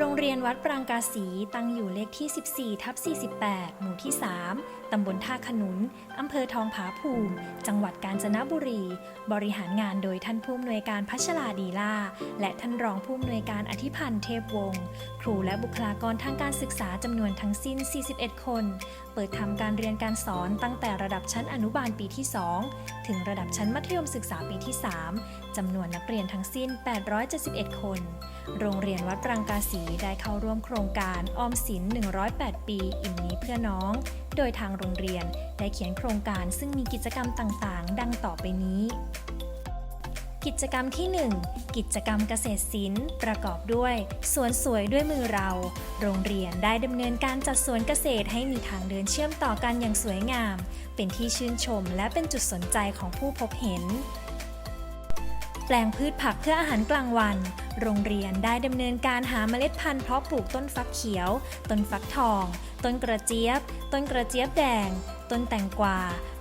โรงเรียนวัดปรางกาสีตั้งอยู่เลขที่ 14 ทับ 48 หมู่ที่ 3 ตำบลท่าขนุน อำเภอทองผาภูมิ จังหวัดกาญจนบุรี บริหารงานโดยท่านผู้อำนวยการพัชราดีล่า และท่านรองผู้อำนวยการอธิพันธ์เทพวงศ์ ครูและบุคลากรทางการศึกษาจำนวนทั้งสิ้น 41 คน เปิดทำการเรียนการสอนตั้งแต่ระดับชั้นอนุบาลปีที่ 2 ถึงระดับชั้นมัธยมศึกษาปีที่ 3จำนวนนักเรียนทั้งสิ้น 871 คน โรงเรียนวัดปรังกาสีได้เข้าร่วมโครงการออมสิน 108 ปี อิ่มนี้เพื่อน้อง โดยทางโรงเรียนได้เขียนโครงการซึ่งมีกิจกรรมต่างๆ ดังต่อไปนี้ กิจกรรมที่ 1 กิจกรรมเกษตรศิลป์ประกอบด้วย สวนสวยด้วยมือเรา โรงเรียนได้ดำเนินการจัดสวนเกษตรให้มีทางเดินเชื่อมต่อกันอย่างสวยงาม เป็นที่ชื่นชมและเป็นจุดสนใจของผู้พบเห็น แปลงพืชผักเพื่ออาหารกลางวัน โรงเรียนได้ดำเนินการหาเมล็ดพันธุ์เพาะปลูกต้นฟักเขียว ต้นฟักทอง ต้นกระเจี๊ยบ ต้นกระเจี๊ยบแดง ต้นแตงกวา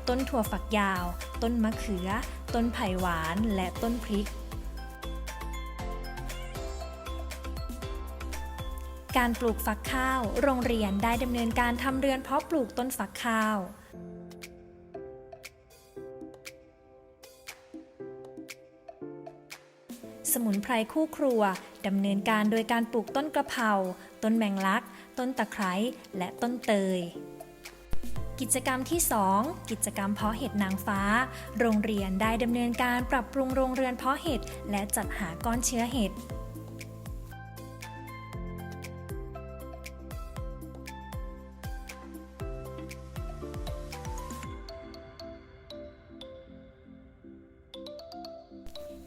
ต้นถั่วฝักยาว ต้นมะเขือ ต้นไผ่หวาน และต้นพริกการปลูกฟักข้าว โรงเรียนได้ดำเนินการทำเรือนเพาะปลูกต้นฟักข้าว สมุนไพรคู่ครัวดำเนินการโดยการปลูกต้นกระเพรา ต้นแมงลัก ต้นตะไคร้ และต้นเตย กิจกรรมที่ 2 กิจกรรมเพาะเห็ดนางฟ้า โรงเรียนได้ดำเนินการปรับปรุงโรงเรือนเพาะเห็ดและจัดหาก้อนเชื้อเห็ด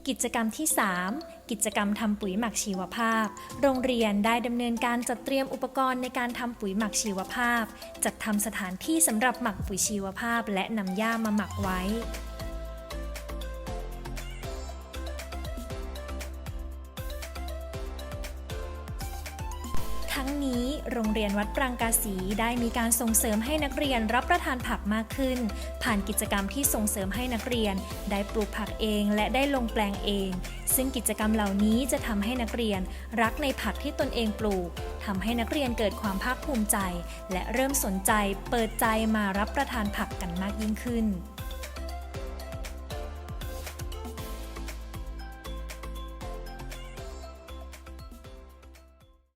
กิจกรรมที่ 3 กิจกรรมทำปุ๋ยหมักชีวภาพ โรงเรียนได้ดำเนินการจัดเตรียมอุปกรณ์ในการทำปุ๋ยหมักชีวภาพ จัดทำสถานที่สำหรับหมักปุ๋ยชีวภาพ และนำหญ้ามาหมักไว้ ทั้งนี้โรงเรียนวัดปรางกาสีได้มีการส่งเสริมให้นักเรียนรับประทานผักมากขึ้น ผ่านกิจกรรมที่ส่งเสริมให้นักเรียน ได้ปลูกผักเองและได้ลงแปลงเอง ซึ่งกิจกรรมเหล่านี้จะทำให้นักเรียนรักในผักที่ตนเองปลูกทำให้นักเรียนเกิดความภาคภูมิใจ และเริ่มสนใจเปิดใจมารับประทานผักกันมากยิ่งขึ้น